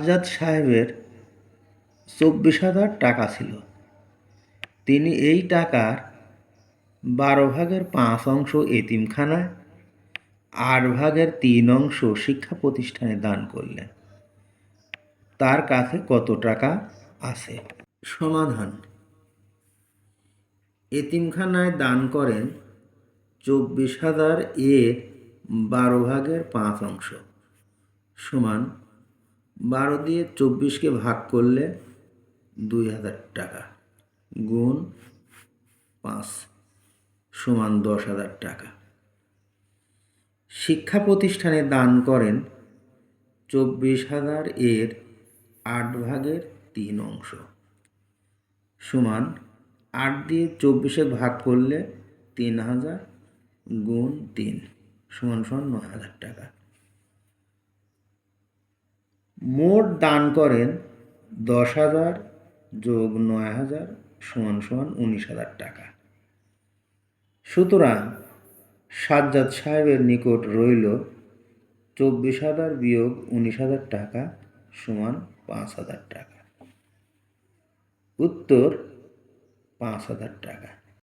সাজ্জাদ সাহেবের চব্বিশ হাজার টাকা ছিল। তিনি এই টাকার বারো ভাগের পাঁচ অংশ এতিমখানায়, আট ভাগের তিন অংশ শিক্ষা প্রতিষ্ঠানে দান করলেন। তার কাছে কত টাকা আছে? সমাধান। এতিমখানায় দান করেন চব্বিশ হাজার এর বারো ভাগের পাঁচ অংশ। সমান বারো দিয়ে চব্বিশকে ভাগ করলে দুই হাজার টাকা। গুণ পাঁচ সমান দশ হাজার টাকা। শিক্ষা প্রতিষ্ঠানে দান করেন চব্বিশ হাজার এর আট ভাগের তিন অংশ। সমান আট দিয়ে চব্বিশে ভাগ করলে তিন হাজার গুণ তিন, সমান সমান নয় হাজার টাকা। মোট দান করেন দশ হাজার যোগ নয় হাজার সমান সমান উনিশ হাজার টাকা। সুতরাং সাজ্জাদ সাহেবের নিকট রইল চব্বিশ হাজার বিয়োগ উনিশ হাজার টাকা সমান পাঁচ হাজার টাকা। উত্তর পাঁচ হাজার টাকা।